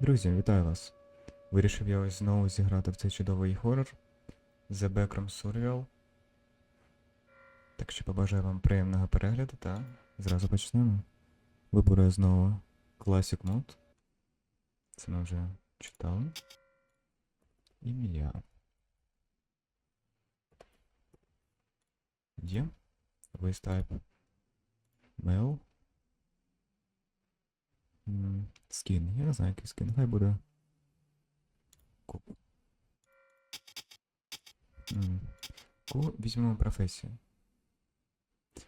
Друзі, вітаю вас! Вирішив я ось знову зіграти в цей чудовий хорор The Backroom Survival. Так що побажаю вам приємного перегляду та зразу почнемо. Виберу знову Classic Mode. Це ми вже читали. Ім'я. Є. Voice type. Mail. М, Скін. Я не знаю, який скін. Хай буде. Ку. М, Ку візьмемо професію.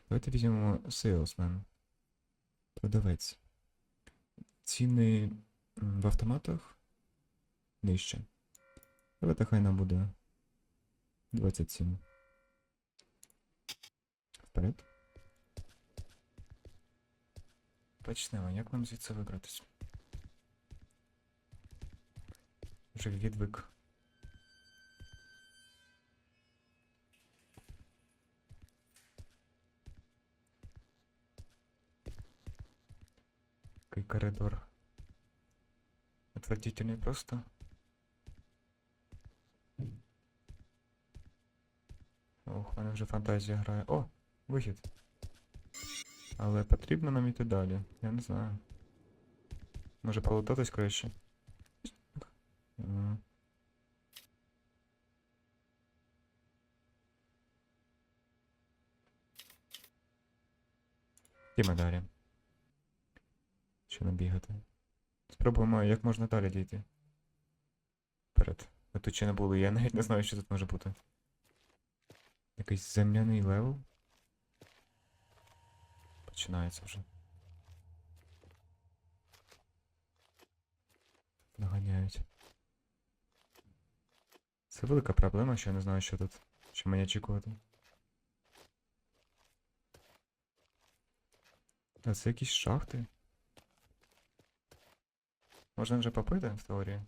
Давайте візьмемо salesman. Продавець. Ціни в автоматах нижче. Давайте хай нам буде 27. Вперед. Почнемо. Як нам звідси вибратись? Вже відвик. Який коридор. Отвратительний просто. Ох, в мене вже фантазія грає. О! Вихід. Але потрібно нам іти далі. Я не знаю. Може полутатись краще? Йдемо далі. Що нам бігати? Спробуємо, як можна далі дійти. Вперед. Ми тут ще не були, я навіть не знаю, що тут може бути. Якийсь земляний левел. Починається вже. Наганяють. Це велика проблема, що я не знаю, що тут. Що мені очікувати. А це якісь шахти. Можна вже попити в теорії.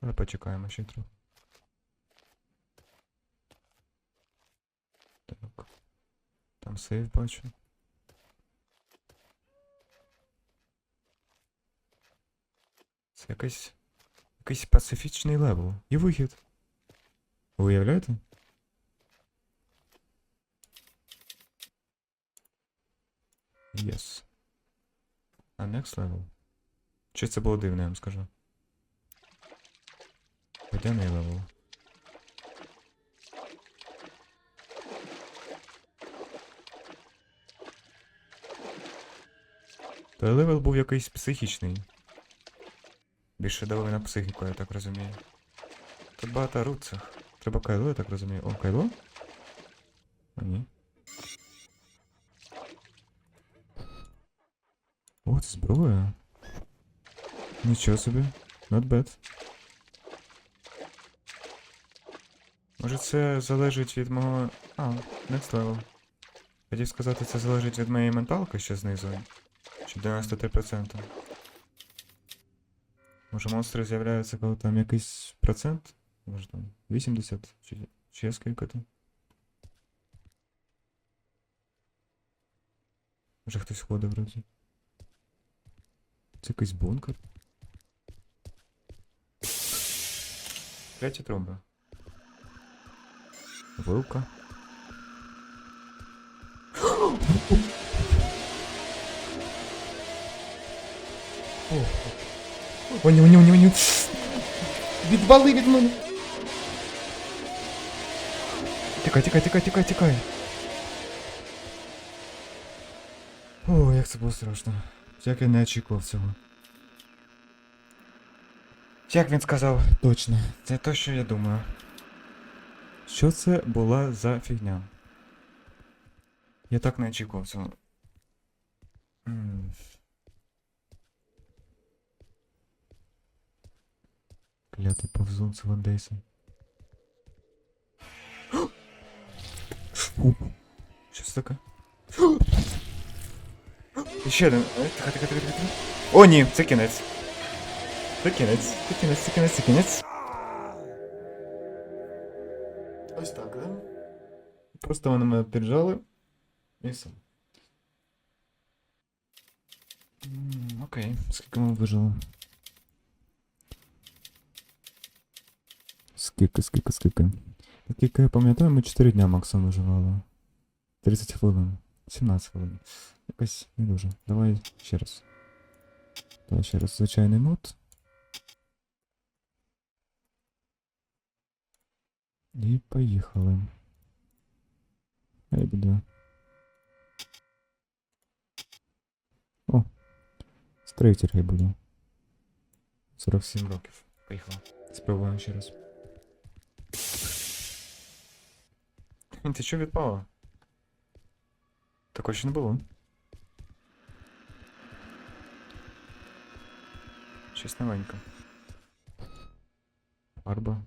Але почекаємо ще трохи. Так. Там сейв бачу. Якийсь. Якийсь пацифічний левел. І вихід. Ви уявляєте? Yes. А next level. Чи це було дивно, я вам скажу. Водяний левел. Той левел був якийсь психічний. Більше давили на психіку, я так розумію. Тут багато руцах. Треба кайло, я так розумію. О, кайло? А ні. Це зброя. Нічого собі. Not bad. Може це залежить від мого. А, next level. Хотів сказати, це залежить від моєї менталки, що знизу. Чи 93%. Може монстри з'являються, коли там якийсь процент? Може там 80 чи, чи скільки там? Може хтось ходить вроді. Це якийсь бункер. Третя труба. Вилка. О, ні, ні, ні, ні. Відвали від мене. Тікай, тікай, тікай, тікай, тікай. О, як це було страшно. Як я не очікував цього. Як він сказав? Точно, це те, що я думаю. Що це була за фігня? Я так не очікував цього. Клятий повзун з Вандейсом. Що це таке? І ще один. Е, Тихо, тихо, тихо, тихо. О, ні, це кінець. Це кінець, це кінець, це кінець, це кінець. Ось так, да? Просто вони мене піджали. І все. М, Окей, скільки ми вижили? Скільки, скільки, скільки? Скільки я пам'ятаю, ми 4 дня максимум виживали. 30 хвилин. 17 хвилин. Якось не дуже. Давай ще раз. Давай ще раз звичайний мод. І поїхали. Хай буде. О, строїтель хай буде. 47 років. Поїхали. Спробуємо ще раз. Ти що відпало? Такого ще не було. Щось новеньке. Фарба.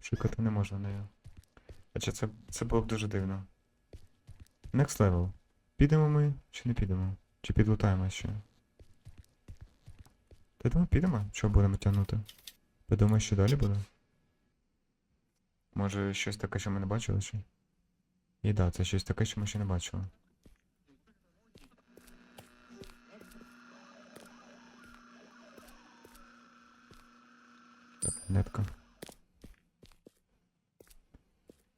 Шикати не можна нею. Хоча це, це було б дуже дивно. Next level. Підемо ми чи не підемо? Чи підлутаємо ще? Ти думаю, підемо? Що будемо тягнути? Ти що далі буде? Може щось таке, що ми не бачили ще? І да, це щось таке, що ми ще не бачили. Нетка.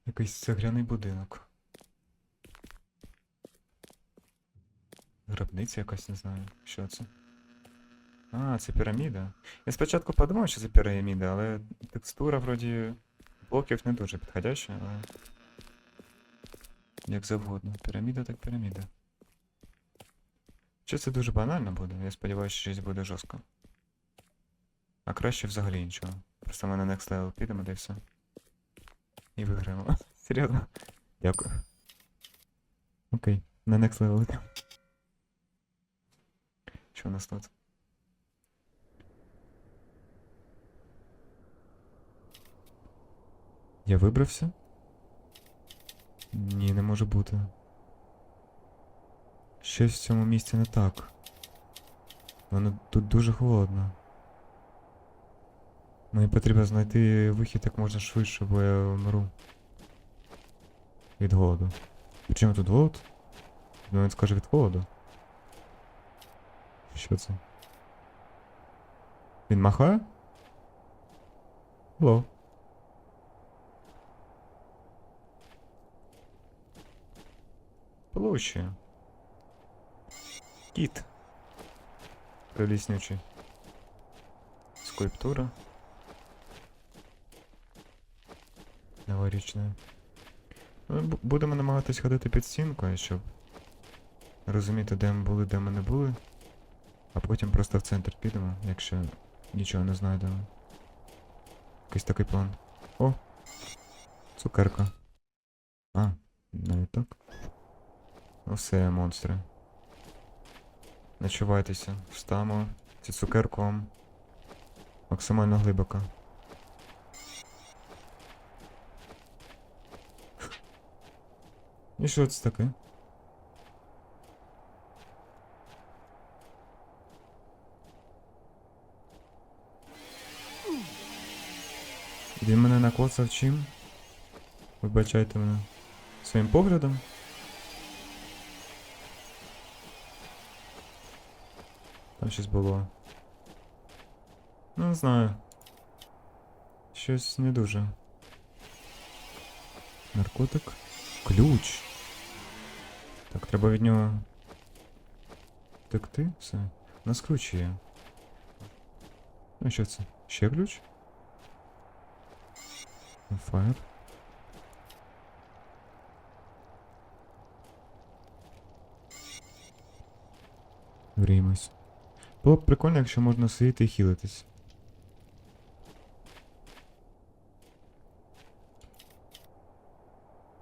Якийсь цегляний будинок. Гробниця якась, не знаю, що це. А, це піраміда. Я спочатку подумав, що це піраміда, але текстура вроді блоків не дуже підходяща, але. Як завгодно. Піраміда так піраміда. Чи це дуже банально буде? Я сподіваюся, що щось буде жорстко. А краще взагалі нічого. Просто ми на next level підемо, де все. І виграємо. Серйозно? Дякую. Окей, на next level. Що у нас тут? Я вибрався? Ні, не може бути. Щось в цьому місці не так. Воно тут дуже холодно. Мені потрібно знайти вихід як можна швидше, бо я вмру. Від голоду. Причому тут голод? Ну він скаже від холоду. Що це? Він махає? Ло. Получше. Кіт. Приліснючий. Скульптура. Новорічна. Бу- Будемо намагатись ходити під стінкою, щоб розуміти, де ми були, де ми не були. А потім просто в центр підемо, якщо нічого не знайдемо. Якийсь такий план. О! Цукерка. А, навіть так. Все, монстри. Начувайтеся, встамо зі цукерком. Максимально глибоко. І що це таке? Він мене накоцав чим? Вибачайте мене. Своїм поглядом? Там щось було. Ну, не знаю. Щось не дуже. Наркотик. Ключ. Так, треба від нього. Втекти? Все. У нас ключ є. Ну що це? Ще ключ? Фаєр. Гріємось. Було б прикольно, якщо можна сидіти і хілитись.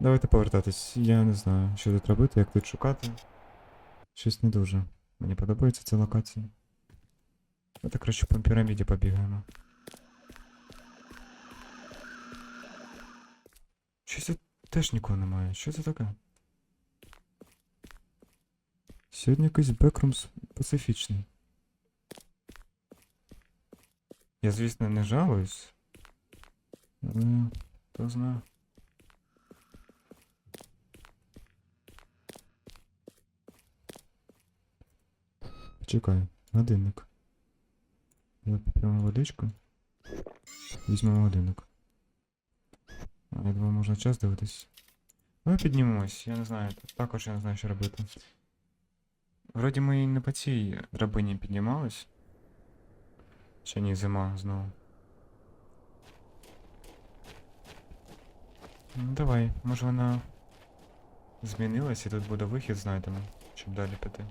Давайте повертатись. Я не знаю, що тут робити, як тут шукати. Щось не дуже. Мені подобається ця локація. Давайте краще по піраміді побігаємо. Щось тут теж нікого немає. Що це таке? Сьогодні якийсь бекрум специфічний. Я, звісно, не жалуюсь. Але хто знає. Чекай, годинник. Давай поп'ємо водичку. Візьмемо годинник. Я думаю, можна час дивитись. Ну, піднімемось, я не знаю. Також я не знаю, що робити. Вроді ми і не по цій драбині піднімались. Ще ні, зима знову. Ну, давай, може вона змінилась і тут буде вихід знайдемо, щоб далі піти.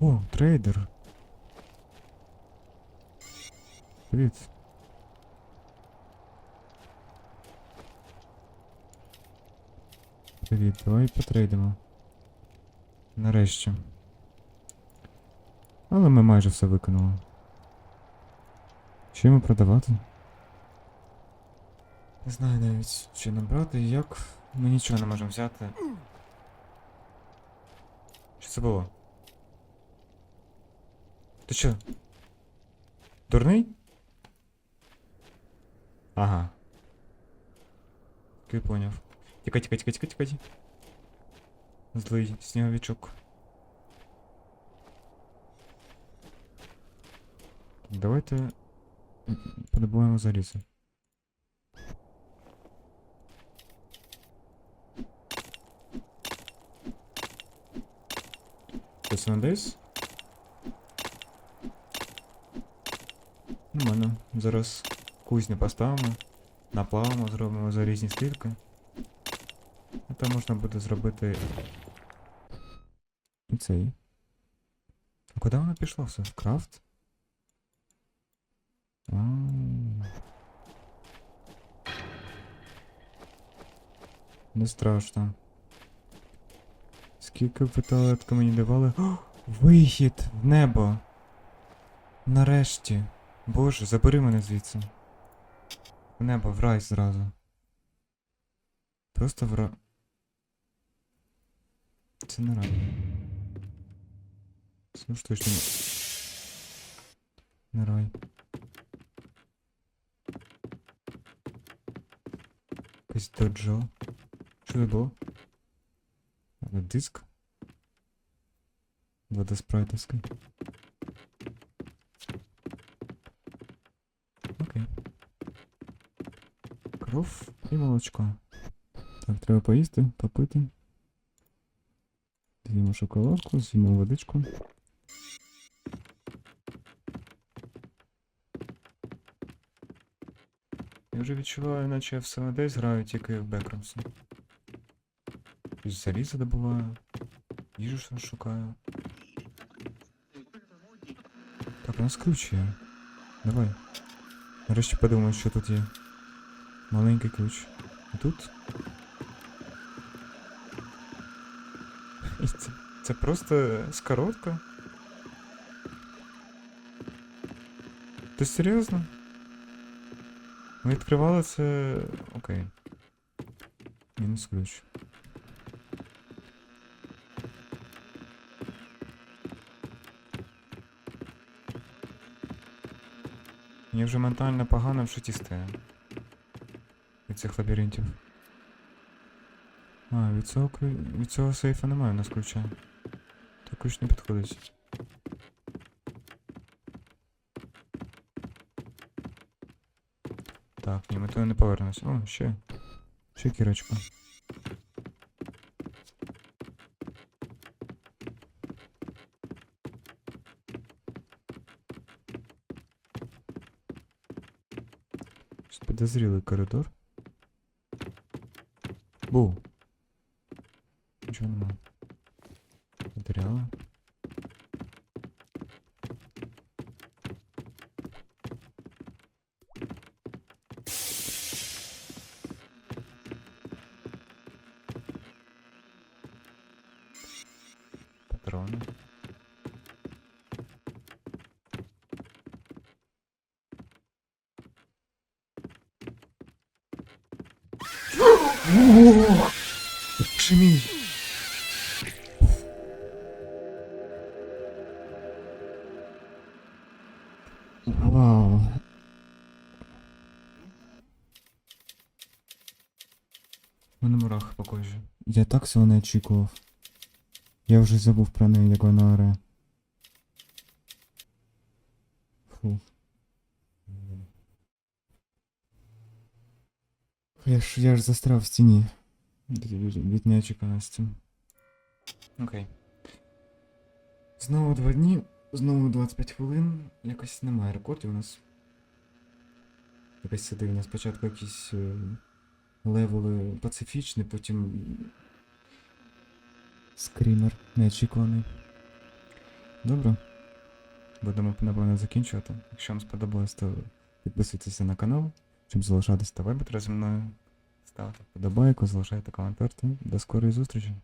О, трейдер. Привіт. Привіт, давай потрейдимо. Нарешті. Але ми майже все виконали. Що йому продавати? Не знаю навіть, що нам брати і як. Ми нічого не можемо взяти. Що це було? Ти що? Дурний? Ага. Окей, поняв. Тікай, тікай, тікай, тікай, тікай. Злий сніговичок. Давайте м, подобаємо залізо. Це на десь? Нормально. Зараз кузню поставимо, наплавимо, зробимо залізні стільки. А то можна буде зробити. І цей. А куди воно пішло все? В крафт? Не страшно. Скільки б таблетка мені давали. О, вихід в небо. Нарешті. Боже, забери мене звідси. В небо, в рай зразу. Просто в ра... Це не рай. Це уж точно. Не рай. Доджо. Що це було? Диск? Водоспрайтовський. Окей. Кров і молочко. Так, треба поїсти, попити. З'їмо шоколадку, з'їмо водичку. Вже відчуваю, наче в 7 Days граю тільки в Бекромсі. Залізо добуваю. Їжу ще шукаю. Так, у нас ключ є. Давай. Нарешті подумаю, що тут є. Маленький ключ. І тут. Це, це просто скоротка. Ти серйозно? Ми відкривали це. Окей. Мінус ключ. Мені вже ментально погано в житті. Від цих лабіринтів. А, від цього, від цього сейфа немає у нас ключа. То ключ не підходить. Так, ні, ми туди не повернемось. О, ще. Ще кірочка. Щось Підозрілий коридор. Бу. Патрони. Ох! Боже! Вау. Мене мурах по. Я так цього не очікував. Я вже забув про неї, як вона оре. Фу. Я ж я ж застряв в стіні. Від неочіканості. Окей. Знову два дні, знову 25 хвилин. Якось немає рекордів у нас. Якось Якась дивна. Спочатку якісь е, левели пацифічні, потім Скрімер неочікуваний. Добре. Будемо, напевно, закінчувати. Якщо вам сподобалось, то підписуйтеся на канал, щоб залишатися та веб зі мною. Ставте вподобайку, залишайте коментар. До скорої зустрічі.